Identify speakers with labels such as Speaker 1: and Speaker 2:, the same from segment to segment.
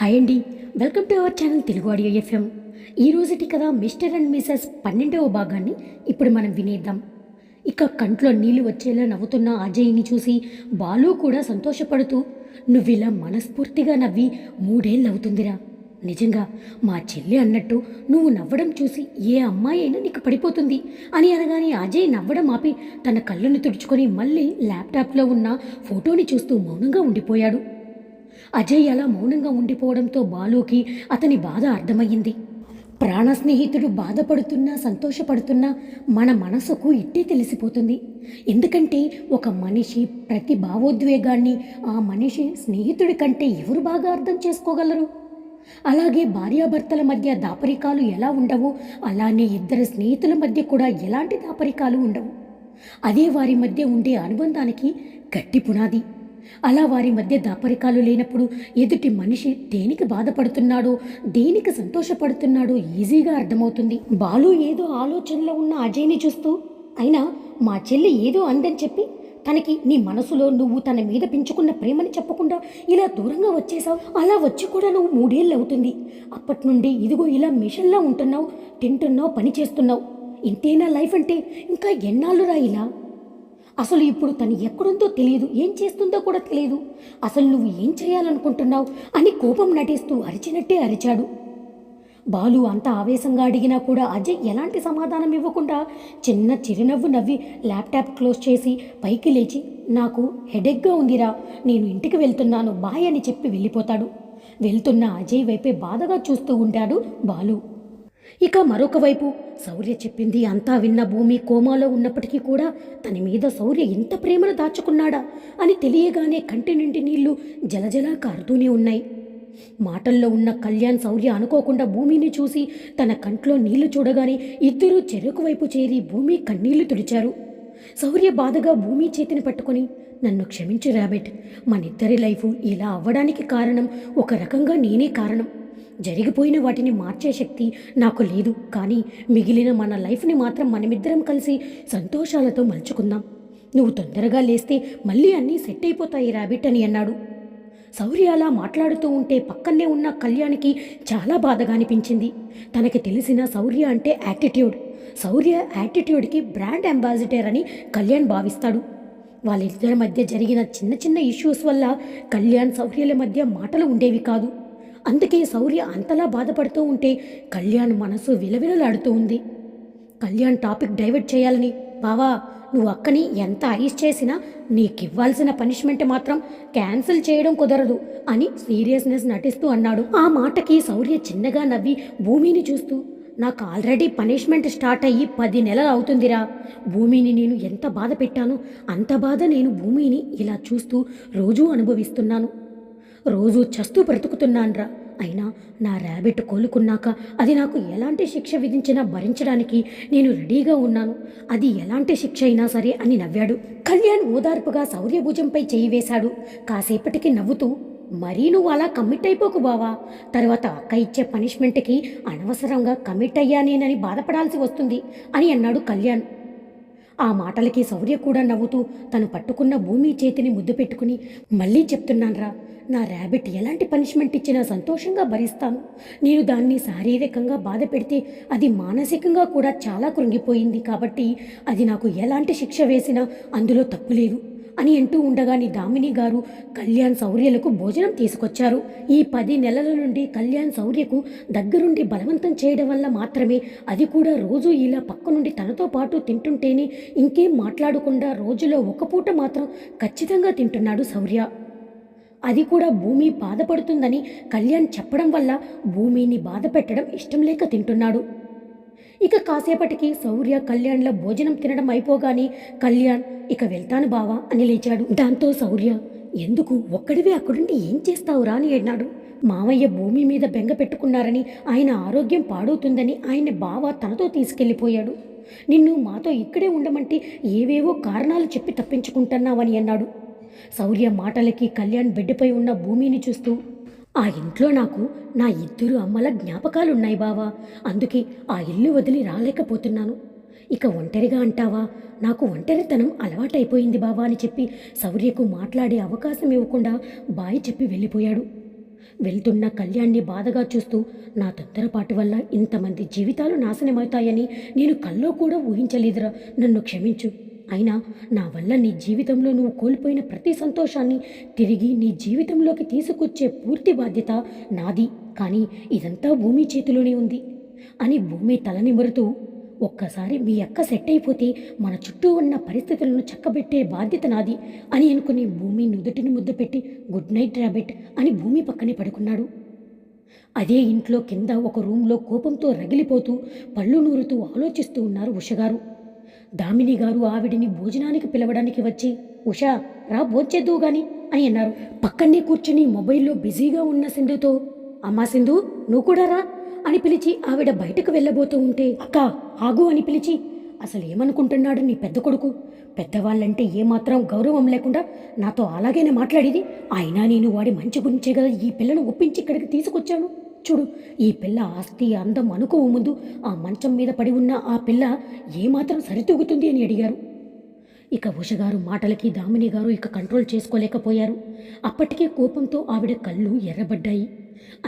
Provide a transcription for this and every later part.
Speaker 1: Hi అండి. Welcome to our channel Telugu audio FM. ఈ రోజుటి మిస్టర్ అండ్ మిసెస్ పన్నెండవ భాగాన్ని ఇప్పుడు మనం వినేద్దాం. ఇక కంట్లో నీళ్ళు వచ్చేలా నవ్వుతున్న అజయ్ని చూసి బాలు కూడా సంతోషపడుతూ నువ్వు ఇలా మనస్ఫూర్తిగా నవ్వి మూడేళ్ళు అవుతుందిరా నిజంగా మా చెల్లి అన్నట్టు నువ్వు నవ్వడం చూసి ఏ అమ్మాయి అయినా నీకు పడిపోతుంది అని అనగానే అజయ్ నవ్వడం ఆపి తన కళ్ళను తుడుచుకొని మళ్ళీ ల్యాప్టాప్లో ఉన్న ఫోటోని చూస్తూ మౌనంగా ఉండిపోయాడు. అజయ్ అలా మౌనంగా ఉండిపోవడంతో బాలుకి అతని బాధ అర్థమయ్యింది. ప్రాణ స్నేహితుడు బాధపడుతున్నా సంతోషపడుతున్నా మన మనసుకు ఇట్టే తెలిసిపోతుంది. ఎందుకంటే ఒక మనిషి ప్రతి భావోద్వేగాన్ని ఆ మనిషి స్నేహితుడి కంటే ఎవరు బాగా అర్థం చేసుకోగలరు? అలాగే భార్యాభర్తల మధ్య దాపరికాలు ఎలా ఉండవో? అలానే ఇద్దరు స్నేహితుల మధ్య కూడా ఎలాంటి దాపరికాలు ఉండవు? అదే వారి మధ్య ఉండే అనుబంధానికి గట్టి పునాది. అలా వారి మధ్య దాపరికాలు లేనప్పుడు ఎదుటి మనిషి దేనికి బాధపడుతున్నాడో దేనికి సంతోషపడుతున్నాడో ఈజీగా అర్థమవుతుంది. బాలు ఏదో ఆలోచనలో ఉన్న అజయ్ని చూస్తూ అయినా మా చెల్లి ఏదో అందని చెప్పి తనకి నీ మనసులో నువ్వు తన మీద పెంచుకున్న ప్రేమని చెప్పకుండా ఇలా దూరంగా వచ్చేసావు అలా వచ్చి కూడా నువ్వు మూడేళ్ళు అవుతుంది. అప్పటి నుండి ఇదిగో ఇలా మిషన్లా ఉంటున్నావు తింటున్నావు పని చేస్తున్నావు. ఇంతేనా లైఫ్ అంటే? ఇంకా ఎన్నాళ్ళురా ఇలా? అసలు ఇప్పుడు తను ఎక్కడుందో తెలియదు ఏం చేస్తుందో కూడా తెలియదు. అసలు నువ్వు ఏం చేయాలనుకుంటున్నావు అని కోపం నటిస్తూ అరిచినట్టే అరిచాడు. బాలు అంత ఆవేశంగా అడిగినా కూడా అజయ్ ఎలాంటి సమాధానం ఇవ్వకుండా చిన్న చిరునవ్వు నవ్వి ల్యాప్టాప్ క్లోజ్ చేసి పైకి లేచి నాకు హెడేక్గా ఉందిరా నేను ఇంటికి వెళ్తున్నాను బాయ్ అని చెప్పి వెళ్ళిపోతాడు. వెళ్తున్న అజయ్ వైపే బాధగా చూస్తూ ఉంటాడు బాలు. ఇక మరొక వైపు శౌర్య చెప్పింది అంతా విన్న భూమి కోమాలో ఉన్నప్పటికీ కూడా తన మీద శౌర్య ఇంత ప్రేమను దాచుకున్నాడా అని తెలియగానే కంటి నుండి నీళ్ళు జలజలా కారుతూనే ఉన్నాయి. మాటల్లో ఉన్న కళ్యాణ్ శౌర్య అనుకోకుండా భూమిని చూసి తన కంట్లో నీళ్ళు చూడగానే ఇద్దరూ చెరుకు వైపు చేరి భూమి కన్నీళ్ళు తుడిచారు. శౌర్య బాధగా భూమి చేతిని పట్టుకొని నన్ను క్షమించు రాబెట్ మనిద్దరి లైఫ్ ఇలా అవ్వడానికి కారణం ఒక రకంగా నేనే కారణం. జరిగిపోయిన వాటిని మార్చే శక్తి నాకు లేదు. కానీ మిగిలిన మన లైఫ్ని మాత్రం మనమిద్దరం కలిసి సంతోషాలతో మలుచుకుందాం. నువ్వు తొందరగా లేస్తే మళ్ళీ అన్నీ సెట్ అయిపోతాయి రాబిట్ అని అన్నాడు. శౌర్య అలా మాట్లాడుతూ ఉంటే పక్కనే ఉన్న కళ్యాణ్కి చాలా బాధగా అనిపించింది. తనకి తెలిసిన శౌర్య అంటే యాటిట్యూడ్. శౌర్య యాటిట్యూడ్కి బ్రాండ్ అంబాసిడర్ అని కళ్యాణ్ భావిస్తాడు. వాళ్ళిద్దరి మధ్య జరిగిన చిన్న చిన్న ఇష్యూస్ వల్ల కళ్యాణ్ శౌర్యల మధ్య మాటలు ఉండేవి కాదు. అందుకే శౌర్య అంతలా బాధపడుతూ ఉంటే కళ్యాణ్ మనసు విలవిలలాడుతూ ఉంది. కళ్యాణ్ టాపిక్ డైవర్ట్ చేయాలని బావా నువ్వు అక్కని ఎంత ఐస్ చేసినా నీకివ్వాల్సిన పనిష్మెంట్ మాత్రం క్యాన్సిల్ చేయడం కుదరదు అని సీరియస్నెస్ నటిస్తూ అన్నాడు. ఆ మాటకి శౌర్య చిన్నగా నవ్వి భూమిని చూస్తూ నాకు ఆల్రెడీ పనిష్మెంట్ స్టార్ట్ అయ్యి పది నెలలు అవుతుందిరా. భూమిని నేను ఎంత బాధ పెట్టానో అంత బాధ నేను భూమిని ఇలా చూస్తూ రోజూ అనుభవిస్తున్నాను. రోజూ చస్తూ బ్రతుకుతున్నాన్రా. అయినా నా ర్యాబిట్ కోలుకున్నాక అది నాకు ఎలాంటి శిక్ష విధించినా భరించడానికి నేను రెడీగా ఉన్నాను. అది ఎలాంటి శిక్ష అయినా సరే అని నవ్వాడు. కళ్యాణ్ ఓదార్పుగా సౌర్యభుజంపై చేయి వేశాడు. కాసేపటికి నవ్వుతూ మరీ నువ్వు అలా కమిట్ అయిపోకు బావా. తర్వాత అక్క ఇచ్చే పనిష్మెంట్కి అనవసరంగా కమిట్ అయ్యానేనని బాధపడాల్సి వస్తుంది అని అన్నాడు కళ్యాణ్. ఆ మాటలకి శౌర్య కూడా నవ్వుతూ తను పట్టుకున్న భూమి చేతిని ముద్దు పెట్టుకుని మళ్ళీ చెప్తున్నాన్రా. నా ర్యాబిట్ ఎలాంటి పనిష్మెంట్ ఇచ్చినా సంతోషంగా భరిస్తాను. నేను దాన్ని శారీరకంగా బాధ పెడితే అది మానసికంగా కూడా చాలా కృంగిపోయింది కాబట్టి అది నాకు ఎలాంటి శిక్ష వేసినా అందులో తప్పు లేదు అని అంటూ ఉండగానే దామిని గారు కళ్యాణ్ శౌర్యలకు భోజనం తీసుకొచ్చారు. ఈ పది నెలల నుండి కళ్యాణ్ శౌర్యకు దగ్గరుండి బలవంతం చేయడం వల్ల మాత్రమే అది కూడా రోజు ఇలా పక్క నుండి తనతో పాటు తింటుంటేనే ఇంకేం మాట్లాడకుండా రోజులో ఒక పూట మాత్రం ఖచ్చితంగా తింటున్నాడు శౌర్య. అది కూడా భూమి బాధపడుతుందని కళ్యాణ్ చెప్పడం వల్ల భూమిని బాధ పెట్టడం ఇష్టం లేక తింటున్నాడు. ఇక కాసేపటికి శౌర్య కళ్యాణ్ల భోజనం తినడం అయిపోగానే కళ్యాణ్ ఇక వెళ్తాను బావా అని లేచాడు. దాంతో శౌర్య ఎందుకు? ఒక్కడివే అక్కడుండి ఏం చేస్తావురా అని అన్నాడు మావయ్య భూమి మీద బెంగ పెట్టుకున్నారని ఆయన ఆరోగ్యం పాడవుతుందని ఆయన బావ తనతో తీసుకెళ్ళిపోయాడు. నిన్ను మాతో ఇక్కడే ఉండమంటే ఏవేవో కారణాలు చెప్పి తప్పించుకుంటున్నావని అన్నాడు. శౌర్య మాటలకి కళ్యాణ్ బెడ్డుపై ఉన్న భూమిని చూస్తూ ఆ ఇంట్లో నాకు నా ఇద్దరు అమ్మల జ్ఞాపకాలున్నాయి బావా. అందుకే ఆ ఇల్లు వదిలి రాలేకపోతున్నాను. ఇక ఒంటరిగా అంటావా? నాకు ఒంటరితనం అలవాటైపోయింది బావా అని చెప్పి శౌర్యకు మాట్లాడే అవకాశం ఇవ్వకుండా బాయ్ చెప్పి వెళ్ళిపోయాడు. వెళ్తున్న కళ్యాణ్ని బాధగా చూస్తూ నా తొందరపాటు వల్ల ఇంతమంది జీవితాలు నాశనమవుతాయని నేను కల్లో కూడా ఊహించలేదురా. నన్ను క్షమించు. అయినా నా వల్ల నీ జీవితంలో నువ్వు కోల్పోయిన ప్రతి సంతోషాన్ని తిరిగి నీ జీవితంలోకి తీసుకొచ్చే పూర్తి బాధ్యత నాది. కానీ ఇదంతా భూమి చేతిలోనే ఉంది అని భూమి తలనిమరుతూ ఒక్కసారి మీ అక్క సెట్ అయిపోతే మన చుట్టూ ఉన్న పరిస్థితులను చక్కబెట్టే బాధ్యత నాది అని అనుకుని భూమి నుదుటిని ముద్ద పెట్టి గుడ్ నైట్ ర్యాబిట్ అని భూమి పక్కనే పడుకున్నాడు. అదే ఇంట్లో కింద ఒక రూమ్లో కోపంతో రగిలిపోతూ పళ్ళు నూరుతూ ఆలోచిస్తూ ఉన్నారు ఉషగారు. దామిని గారు ఆవిడిని భోజనానికి పిలవడానికి వచ్చి ఉషా రా భోంచేద్దువు గాని అని అన్నారు. పక్కనే కూర్చుని మొబైల్లో బిజీగా ఉన్న సింధుతో అమ్మా సింధు నువ్వు కూడా రా అని పిలిచి ఆవిడ బయటకు వెళ్ళబోతూ ఉంటే అక్క ఆగు అని పిలిచి అసలు ఏమనుకుంటున్నాడు నీ పెద్ద కొడుకు? పెద్దవాళ్ళంటే ఏమాత్రం గౌరవం లేకుండా నాతో అలాగేనే మాట్లాడేది? అయినా నేను వాడి మంచి గురించే కదా ఈ పిల్లను ఒప్పించి ఇక్కడికి తీసుకొచ్చాను. చూడు ఈ పిల్ల ఆస్తి అందం అనుకో ముందు ఆ మంచం మీద పడి ఉన్న ఆ పిల్ల ఏమాత్రం సరితూగుతుంది అని అడిగారు. ఇక ఉషగారు మాటలకి దామిని గారు ఇక కంట్రోల్ చేసుకోలేకపోయారు. అప్పటికే కోపంతో ఆవిడ కళ్ళు ఎర్రబడ్డాయి.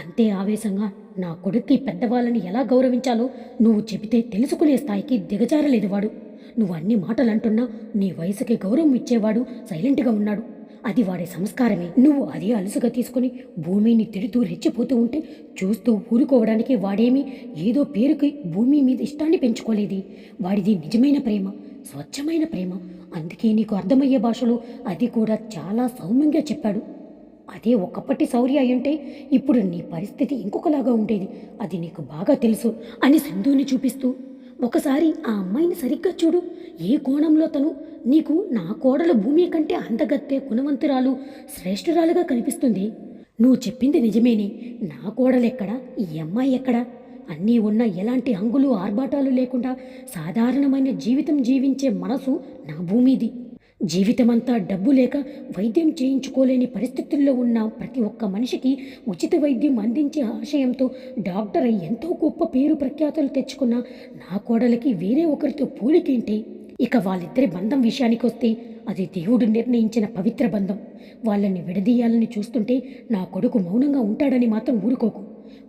Speaker 1: అంతే ఆవేశంగా నా కొడుక్కి పెద్దవాళ్ళని ఎలా గౌరవించాలో నువ్వు చెబితే తెలుసుకునే స్థాయికి దిగజారలేదు వాడు. నువ్వు అన్ని మాటలు అంటున్నా నీ వయసుకి గౌరవం ఇచ్చేవాడు సైలెంట్గా ఉన్నాడు. అది వాడే సంస్కారమే. నువ్వు అదే అలుసుగా తీసుకుని భూమిని తిడుతూ రెచ్చిపోతూ ఉంటే చూస్తూ ఊరుకోవడానికి వాడేమీ ఏదో పేరుకి భూమి మీద ఇష్టాన్ని పెంచుకోలేదు. వాడిది నిజమైన ప్రేమ స్వచ్ఛమైన ప్రేమ. అందుకే నీకు అర్థమయ్యే భాషలో అది కూడా చాలా సౌమ్యంగా చెప్పాడు. అదే ఒకప్పటి శౌర్య అయ్యుంటే ఇప్పుడు నీ పరిస్థితి ఇంకొకలాగా ఉండేది. అది నీకు బాగా తెలుసు అని సింధుని చూపిస్తూ ఒకసారి ఆ అమ్మాయిని సరిగ్గా చూడు. ఏ కోణంలో తను? నీకు నా కోడల భూమి కంటే అందగత్తే గుణవంతురాలు శ్రేష్ఠురాలుగా కనిపిస్తుంది. నువ్వు చెప్పింది నిజమేనే. నా కోడలెక్కడా ఈ అమ్మాయి ఎక్కడా? అన్నీ ఉన్న ఎలాంటి హంగులు ఆర్భాటాలు లేకుండా సాధారణమైన జీవితం జీవించే మనసు నా భూమిది. జీవితమంతా డబ్బు లేక వైద్యం చేయించుకోలేని పరిస్థితుల్లో ఉన్న ప్రతి ఒక్క మనిషికి ఉచిత వైద్యం అందించే ఆశయంతో డాక్టర్ అయి ఎంతో గొప్ప పేరు ప్రఖ్యాతలు తెచ్చుకున్న నా కోడలికి వేరే ఒకరితో పోలికేంటి? ఇక వాళ్ళిద్దరి బంధం విషయానికి వస్తే అది దేవుడు నిర్ణయించిన పవిత్ర బంధం. వాళ్ళని విడదీయాలని చూస్తుంటే నా కొడుకు మౌనంగా ఉంటాడని మాత్రం ఊరుకోకు.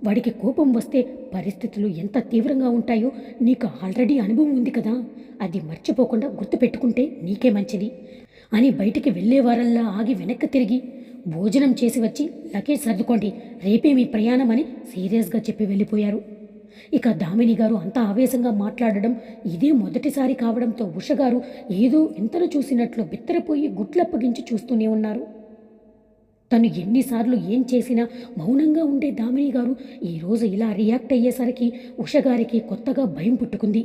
Speaker 1: వాడికి కోపం వస్తే పరిస్థితులు ఎంత తీవ్రంగా ఉంటాయో నీకు ఆల్రెడీ అనుభవం ఉంది కదా. అది మర్చిపోకుండా గుర్తుపెట్టుకుంటే నీకే మంచిది. అని బయటికి వెళ్ళే వారల్లా ఆగి వెనక్కి తిరిగి భోజనం చేసి వచ్చి లగేజ్ సర్దుకోండి రేపే మీ ప్రయాణం అని సీరియస్గా చెప్పి వెళ్ళిపోయారు. ఇక దామిని గారు అంత ఆవేశంగా మాట్లాడడం ఇదే మొదటిసారి కావడంతో ఉషగారు ఏదో ఇంతను చూసినట్లు బిత్తరపోయి గుట్లప్పగించి చూస్తూనే ఉన్నారు. తను ఎన్నిసార్లు ఏం చేసినా మౌనంగా ఉండే దామిని గారు ఈరోజు ఇలా రియాక్ట్ అయ్యేసరికి ఉషగారికి కొత్తగా భయం పుట్టుకుంది.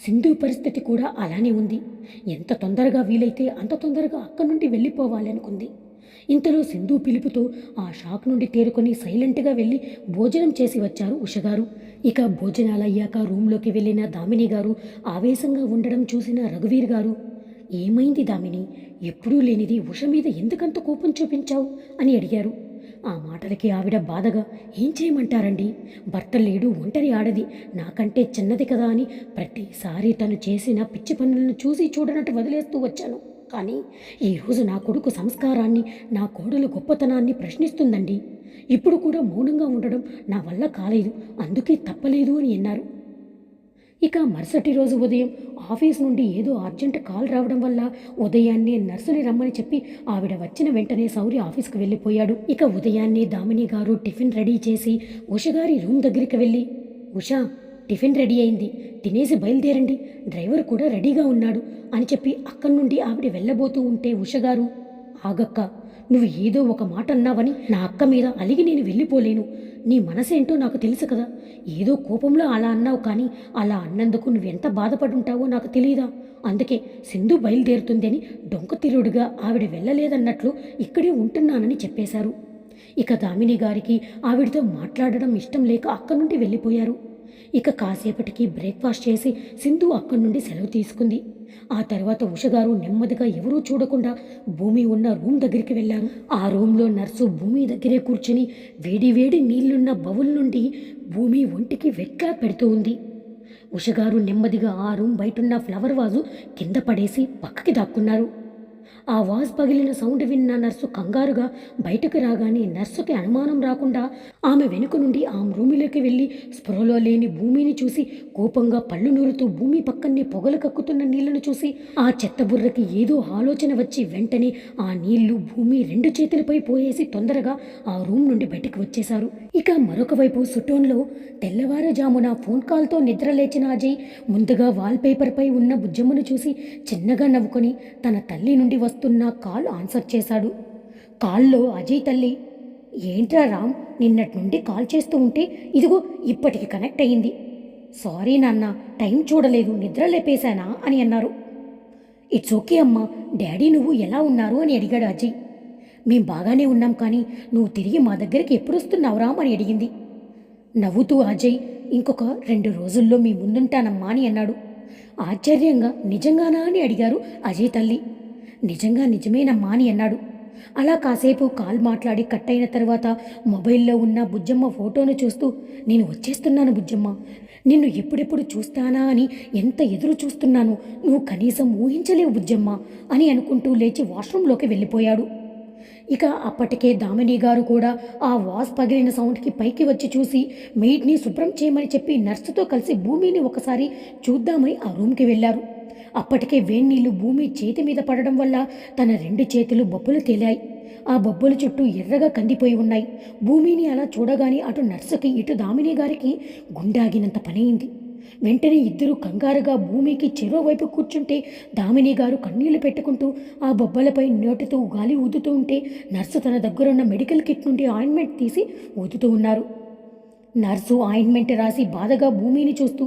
Speaker 1: సింధు పరిస్థితి కూడా అలానే ఉంది. ఎంత తొందరగా వీలైతే అంత తొందరగా అక్కడి నుండి వెళ్ళిపోవాలనుకుంది. ఇంతలో సింధు పిలుపుతో ఆ షాక్ నుండి తేరుకొని సైలెంట్గా వెళ్ళి భోజనం చేసి వచ్చారు ఉషగారు ఇక భోజనాలు అయ్యాక రూమ్లోకి వెళ్ళిన దామిని గారు ఆవేశంగా ఉండడం చూసిన రఘువీర్ గారు ఏమైంది దామిని? ఎప్పుడూ లేనిది ఉష మీద ఎందుకంత కోపం చూపించావు? అని అడిగారు. ఆ మాటలకి ఆవిడ బాధగా ఏం చేయమంటారండి? భర్త లేడు ఒంటరి ఆడది నాకంటే చిన్నది కదా అని ప్రతిసారి తను చేసిన పిచ్చి పనులను చూసి చూడనట్టు వదిలేస్తూ వచ్చాను. కానీ ఈరోజు నా కొడుకు సంస్కారాన్ని నా కోడలు గొప్పతనాన్ని ప్రశ్నిస్తుందండి. ఇప్పుడు కూడా మౌనంగా ఉండడం నా వల్ల కాలేదు అందుకే తప్పలేదు అని అన్నారు. ఇక మరుసటి రోజు ఉదయం ఆఫీస్ నుండి ఏదో అర్జెంట్ కాల్ రావడం వల్ల ఉదయాన్నే నర్సుని రమ్మని చెప్పి ఆవిడ వచ్చిన వెంటనే సౌరి ఆఫీస్కి వెళ్ళిపోయాడు. ఇక ఉదయాన్నే దామిని గారు టిఫిన్ రెడీ చేసి ఉషగారి రూమ్ దగ్గరికి వెళ్ళి ఉషా టిఫిన్ రెడీ అయింది తినేసి బయలుదేరండి డ్రైవర్ కూడా రెడీగా ఉన్నాడు అని చెప్పి అక్కడి నుండి ఆవిడ వెళ్ళబోతూ ఉంటే ఉషగారు ఆగక్క నువ్వు ఏదో ఒక మాట అన్నావని నా అక్క మీద అలిగి నేను వెళ్ళిపోలేను నీ మనసేంటో నాకు తెలుసు కదా. ఏదో కోపంలో అలా అన్నావు కానీ అలా అన్నందుకు నువ్వెంత బాధపడుంటావో నాకు తెలియదా అందుకే సింధు బయలుదేరుతుంది అని డొంక తిరుడుగా ఆవిడ వెళ్ళలేదన్నట్లు ఇక్కడే ఉంటున్నానని చెప్పేశారు. ఇక దామిని గారికి ఆవిడతో మాట్లాడడం ఇష్టం లేక అక్కడి నుండి వెళ్ళిపోయారు. ఇక కాసేపటికి బ్రేక్ఫాస్ట్ చేసి సింధు అక్కడి నుండి సెలవు తీసుకుంది. ఆ తర్వాత ఉషగారు నెమ్మదిగా ఎవరూ చూడకుండా భూమి ఉన్న రూమ్ దగ్గరికి వెళ్ళారు. ఆ రూమ్లో నర్సు భూమి దగ్గరే కూర్చుని వేడి వేడి నీళ్ళున్న బవుల్ నుండి భూమి ఒంటికి వెట్లా పెడుతూ ఉంది. ఉషగారు నెమ్మదిగా ఆ రూమ్ బయటున్న ఫ్లవర్ వాజు కింద పడేసి పక్కకి దాక్కున్నారు. ఆ వాజ్ పగిలిన సౌండ్ విన్న నర్సు కంగారుగా బయటకు రాగానే నర్సుకి అనుమానం రాకుండా ఆమె వెనుక నుండి ఆ రూమిలోకి వెళ్ళి స్పృహలో లేని భూమిని చూసి కోపంగా పళ్ళు నూరుతూ భూమి పక్కనే పొగలు కక్కుతున్న నీళ్ళను చూసి ఆ చెత్తబుర్రకి ఏదో ఆలోచన వచ్చి వెంటనే ఆ నీళ్ళు భూమి రెండు చేతులపై పోయేసి తొందరగా ఆ రూమ్ నుండి బయటకు వచ్చేశారు. ఇక మరొక వైపు సుటోన్లో తెల్లవారుజామున ఫోన్ కాల్తో నిద్రలేచిన అజయ్ ముందుగా వాల్పేపర్పై ఉన్న బుజ్జమ్మను చూసి చిన్నగా నవ్వుకొని తన తల్లి నుండి వస్తున్న కాల్ ఆన్సర్ చేశాడు. కాల్లో అజయ్ తల్లి ఏంట్రా రామ్ నిన్నటి నుండి కాల్ చేస్తూ ఉంటే ఇదిగో ఇప్పటికి కనెక్ట్ అయ్యింది. సారీ నాన్న టైం చూడలేదు నిద్ర లేపేశానా? అని అన్నారు. ఇట్స్ ఓకే అమ్మా డాడీ నువ్వు ఎలా ఉన్నారు? అని అడిగాడు అజయ్. మేం బాగానే ఉన్నాం కానీ నువ్వు తిరిగి మా దగ్గరికి ఎప్పుడు వస్తున్నావురా అని అడిగింది. నవ్వుతూ అజయ్ ఇంకొక రెండు రోజుల్లో మీ ముందుంటానమ్మా అని అన్నాడు. ఆశ్చర్యంగా నిజంగానా? అని అడిగారు అజయ్ తల్లి. నిజంగా నిజమేనమ్మా అని అన్నాడు. అలా కాసేపు కాల్ మాట్లాడి కట్ అయిన తర్వాత మొబైల్లో ఉన్న బుజ్జమ్మ ఫోటోను చూస్తూ నేను వచ్చేస్తున్నాను బుజ్జమ్మ. నిన్ను ఎప్పుడెప్పుడు చూస్తానా అని ఎంత ఎదురు చూస్తున్నాను. నువ్వు కనీసం ఊహించలేవు బుజ్జమ్మ అని అనుకుంటూ లేచి వాష్రూంలోకి వెళ్ళిపోయాడు. ఇక అప్పటికే దామిని గారు కూడా ఆ వాస్ పగిలిన సౌండ్కి పైకి వచ్చి చూసి మెయిడ్ని శుభ్రం చేయమని చెప్పి నర్సుతో కలిసి భూమిని ఒకసారి చూద్దామని ఆ రూమ్కి వెళ్ళారు. అప్పటికే వేణీళ్ళు భూమి చేతి మీద పడడం వల్ల తన రెండు చేతులు బొబ్బులు తేలాయి. ఆ బొబ్బుల చుట్టూ ఎర్రగా కందిపోయి ఉన్నాయి. భూమిని అలా చూడగానే అటు నర్సుకి ఇటు దామిని గారికి గుండాగినంత పనైంది. వెంటనే ఇద్దరు కంగారుగా భూమికి చెరో వైపు కూర్చుంటే దామిని గారు కన్నీళ్ళు పెట్టుకుంటూ ఆ బొబ్బలపై నోటితో గాలి ఊదుతూ ఉంటే నర్సు తన దగ్గరున్న మెడికల్ కిట్ నుండి ఆయింట్మెంట్ తీసి ఊదుతూ ఉన్నారు. నర్సు ఆయింట్మెంట్ రాసి బాధగా భూమిని చూస్తూ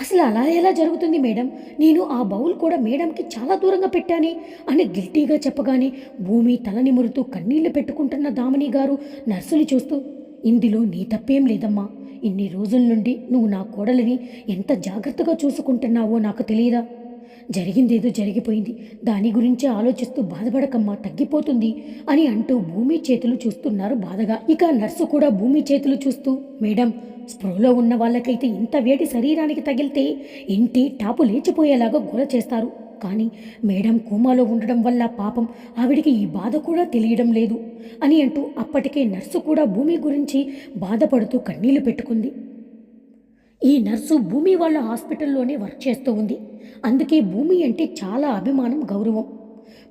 Speaker 1: అసలు అలా ఎలా జరుగుతుంది మేడం? నేను ఆ బౌల్ కూడా మేడంకి చాలా దూరంగా పెట్టాని. అని గిల్టీగా చెప్పగానే భూమి తల నిమురుతూ కన్నీళ్ళు పెట్టుకుంటున్న దామిని గారు నర్సుని చూస్తూ ఇందులో నీ తప్పేం లేదమ్మా. ఇన్ని రోజుల నుండి నువ్వు నా కోడలిని ఎంత జాగ్రత్తగా చూసుకుంటున్నావో నాకు తెలియదా? జరిగిందేదో జరిగిపోయింది. దాని గురించి ఆలోచిస్తూ బాధపడకమ్మా తగ్గిపోతుంది అని అంటూ భూమి చేతులు చూస్తున్నారు బాధగా. ఇక నర్సు కూడా భూమి చేతులు చూస్తూ మేడం స్పృహలో ఉన్న వాళ్ళకైతే ఇంత వేడి శరీరానికి తగిలితే ఇంటి టాపు లేచిపోయేలాగా గోల చేస్తారు. కానీ మేడం కోమాలో ఉండడం వల్ల పాపం ఆవిడికి ఈ బాధ కూడా తెలియడం లేదు అని అంటూ అప్పటికే నర్సు కూడా భూమి గురించి బాధపడుతూ కన్నీళ్ళు పెట్టుకుంది. ఈ నర్సు భూమి వాళ్ళ హాస్పిటల్లోనే వర్క్ చేస్తూ ఉంది. అందుకే భూమి అంటే చాలా అభిమానం గౌరవం.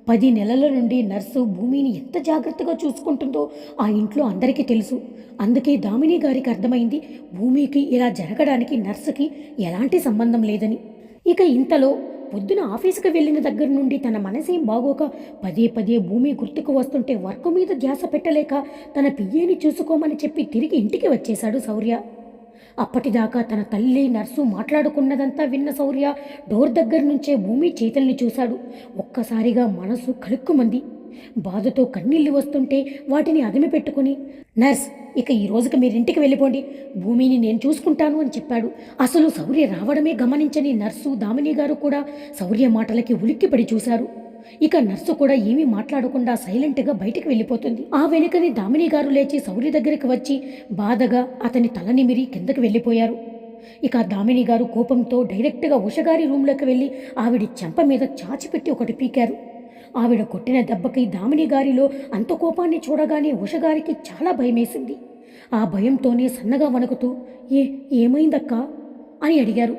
Speaker 1: పది నెలల నుండి నర్సు భూమిని ఎంత జాగ్రత్తగా చూసుకుంటుందో ఆ ఇంట్లో అందరికీ తెలుసు. అందుకే దామిని గారికి అర్థమైంది భూమికి ఇలా జరగడానికి నర్సుకి ఎలాంటి సంబంధం లేదని. ఇక ఇంతలో పొద్దున ఆఫీసుకు వెళ్ళిన దగ్గర నుండి తన మనసేం బాగోక పదే పదే భూమి గుర్తుకు వస్తుంటే వర్క్ మీద ధ్యాస పెట్టలేక తన పియ్యేని చూసుకోమని చెప్పి తిరిగి ఇంటికి వచ్చేశాడు శౌర్య. అప్పటిదాకా తన తల్లి నర్సు మాట్లాడుకున్నదంతా విన్న శౌర్య డోర్ దగ్గర నుంచే భూమి చేతుల్ని చూశాడు. ఒక్కసారిగా మనసు కలుక్కుమంది. బాధతో కన్నీళ్ళు వస్తుంటే వాటిని అదిమి పెట్టుకుని నర్స్ ఇక ఈ రోజుకి మీరు ఇంటికి వెళ్ళిపోండి. భూమిని నేను చూసుకుంటాను అని చెప్పాడు. అసలు శౌర్య రావడమే గమనించని నర్సు దామిని గారు కూడా శౌర్య మాటలకి ఉలిక్కిపడి చూశారు. ఇక నర్సు కూడా ఏమీ మాట్లాడకుండా సైలెంట్గా బయటికి వెళ్ళిపోతుంది. ఆ వెనుకని దామిని గారు లేచి సౌరి దగ్గరికి వచ్చి బాధగా అతని తల నిమిరి కిందకి వెళ్ళిపోయారు. ఇక దామిని గారు కోపంతో డైరెక్ట్గా ఉషగారి రూమ్లోకి వెళ్ళి ఆవిడ చెంప మీద చాచిపెట్టి ఒకటి పీకారు. ఆవిడ కొట్టిన దెబ్బకి దామిని గారిలో అంత కోపాన్ని చూడగానే ఉషగారికి చాలా భయమేసింది. ఆ భయంతోనే సన్నగా వణుకుతూ ఏ ఏమైందక్కా? అని అడిగారు.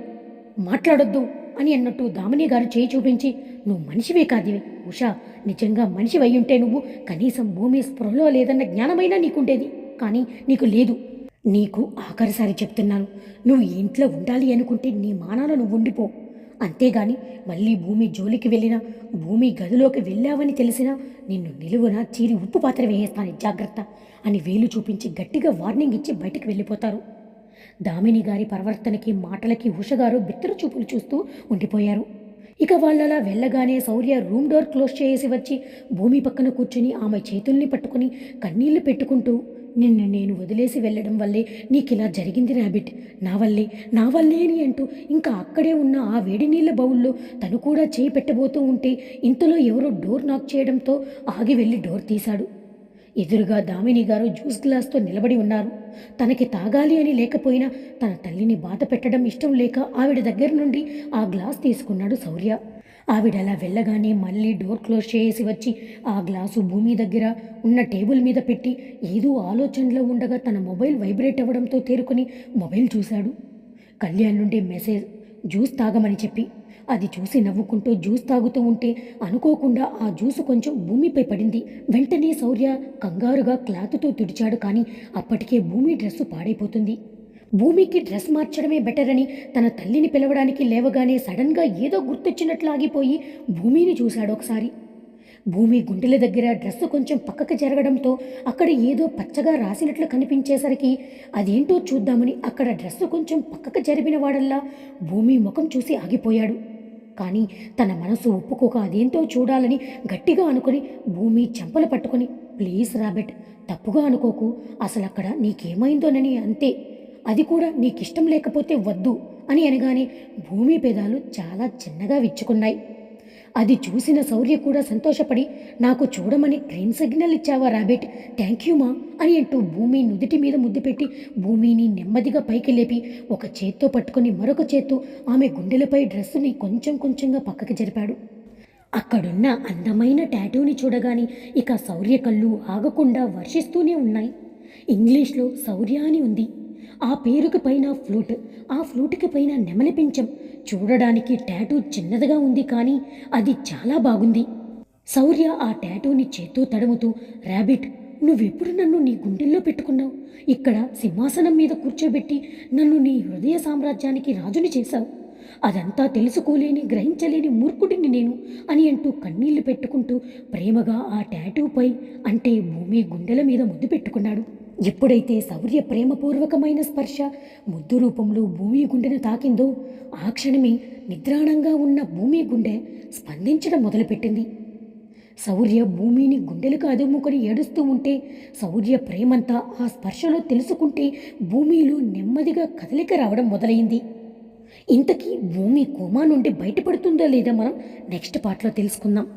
Speaker 1: మాట్లాడొద్దు అని అన్నట్టు దామిని గారు చేయి చూపించి నువ్వు మనిషివే కాదివే. ఉషా నిజంగా మనిషి ఉంటే నువ్వు కనీసం భూమి స్పృహలో లేదన్న జ్ఞానమైనా నీకుండేది. కానీ నీకు లేదు. నీకు ఆఖరిసారి చెప్తున్నాను. నువ్వు ఇంట్లో ఉండాలి అనుకుంటే నీ మానాన నువ్వు ఉండిపో. అంతేగాని మళ్ళీ భూమి జోలికి వెళ్ళినా భూమి గదిలోకి వెళ్ళావని తెలిసినా నిన్ను నిలువున చీరి ఉప్పు పాత్ర వేయేస్తాను జాగ్రత్త అని వేలు చూపించి గట్టిగా వార్నింగ్ ఇచ్చి బయటికి వెళ్ళిపోతారు. దామిని గారి ప్రవర్తనకి మాటలకి ఉషగారు బిత్తర చూపులు చూస్తూ ఉండిపోయారు. ఇక వాళ్ళలా వెళ్ళగానే శౌర్య రూమ్ డోర్ క్లోజ్ చేసి వచ్చి భూమి పక్కన కూర్చుని ఆమె చేతుల్ని పట్టుకుని కన్నీళ్ళు పెట్టుకుంటూ నిన్ను నేను వదిలేసి వెళ్ళడం వల్లే నీకు ఇలా జరిగింది రాబిట్. నా వల్లే నా వల్లే అని అంటూ ఇంకా అక్కడే ఉన్న ఆ వేడి నీళ్ళ బౌల్లో తను కూడా చేయి పెట్టబోతూ ఉంటే ఇంతలో ఎవరో డోర్ నాక్ చేయడంతో ఆగి వెళ్ళి డోర్ తీశాడు. ఎదురుగా దామిని గారు జ్యూస్ గ్లాస్తో నిలబడి ఉన్నారు. తనకి తాగాలి అని లేకపోయినా తన తల్లిని బాధ పెట్టడం ఇష్టం లేక ఆవిడ దగ్గర నుండి ఆ గ్లాస్ తీసుకున్నాడు శౌర్య. ఆవిడ అలా వెళ్ళగానే మళ్ళీ డోర్ క్లోజ్ చేసి వచ్చి ఆ గ్లాసు భూమి దగ్గర ఉన్న టేబుల్ మీద పెట్టి ఏదో ఆలోచనలో ఉండగా తన మొబైల్ వైబ్రేట్ అవ్వడంతో తేరుకొని మొబైల్ చూశాడు. కళ్యాణ్ నుండి మెసేజ్ జ్యూస్ తాగమని చెప్పి. అది చూసి నవ్వుకుంటూ జ్యూస్ తాగుతూ ఉంటే అనుకోకుండా ఆ జ్యూస్ కొంచెం భూమిపై పడింది. వెంటనే శౌర్య కంగారుగా క్లాత్తో తుడిచాడు కానీ అప్పటికే భూమి డ్రెస్సు పాడైపోతుంది. భూమికి డ్రెస్ మార్చడమే బెటర్ అని తన తల్లిని పిలవడానికి లేవగానే సడన్గా ఏదో గుర్తొచ్చినట్లు ఆగిపోయి భూమిని చూశాడు ఒకసారి. భూమి గుండెల దగ్గర డ్రెస్సు కొంచెం పక్కకు జరగడంతో అక్కడ ఏదో పచ్చగా రాసినట్లు కనిపించేసరికి అదేంటో చూద్దామని అక్కడ డ్రెస్సు కొంచెం పక్కకు జరిపిన వాడల్లా భూమి ముఖం చూసి ఆగిపోయాడు. కానీ తన మనసు ఒప్పుకోక అదేంటో చూడాలని గట్టిగా అనుకుని భూమి చెంపలు పట్టుకొని ప్లీజ్ రాబెట్ తప్పుగా అనుకోకు. అసలు అక్కడ నీకేమైందోనని అంతే. అది కూడా నీకిష్టం లేకపోతే వద్దు అని అనగానే భూమి పెదాలు చాలా చిన్నగా విచ్చుకున్నాయి. అది చూసిన శౌర్య కూడా సంతోషపడి నాకు చూడమని గ్రీన్ సిగ్నల్ ఇచ్చావా రాబెట్? థ్యాంక్ యూ మా అని అంటూ భూమి నుదిటి మీద ముద్దు పెట్టి భూమిని నెమ్మదిగా పైకి లేపి ఒక చేత్తో పట్టుకుని మరొక చేత్తో ఆమె గుండెలపై డ్రెస్సుని కొంచెం కొంచెంగా పక్కకి జరిపాడు. అక్కడున్న అందమైన టాటూని చూడగానే ఇక శౌర్య కళ్ళు ఆగకుండా వర్షిస్తూనే ఉన్నాయి. ఇంగ్లీష్లో శౌర్య అని ఉంది. ఆ పేరుకి పైన ఫ్లూట్ ఆ ఫ్లూట్కి పైన నెమలి పించం చూడడానికి టాటూ చిన్నదిగా ఉంది కానీ అది చాలా బాగుంది. శౌర్య ఆ టాటూని చేత్తో తడుముతూ ర్యాబిట్ నువ్వెప్పుడు నన్ను నీ గుండెల్లో పెట్టుకున్నావు? ఇక్కడ సింహాసనం మీద కూర్చోబెట్టి నన్ను నీ హృదయ సామ్రాజ్యానికి రాజుని చేశావు. అదంతా తెలుసుకోలేని గ్రహించలేని మూర్ఖుడిని నేను అని అంటూ కన్నీళ్ళు పెట్టుకుంటూ ప్రేమగా ఆ టాటూపై అంటే భూమి గుండెల మీద ముద్దు పెట్టుకున్నాడు. ఎప్పుడైతే శౌర్య ప్రేమపూర్వకమైన స్పర్శ ముద్దు రూపంలో భూమి గుండెను తాకిందో ఆ క్షణమే నిద్రాణంగా ఉన్న భూమి గుండె స్పందించడం మొదలుపెట్టింది. శౌర్య భూమిని గుండెలకు అదుముకొని ఏడుస్తూ ఉంటే శౌర్య ప్రేమంతా ఆ స్పర్శలో తెలుసుకుంటే భూమిలో నెమ్మదిగా కదలిక రావడం మొదలైంది. ఇంతకీ భూమి కోమా నుండి బయటపడుతుందో లేదో మనం నెక్స్ట్ పార్ట్లో తెలుసుకుందాం.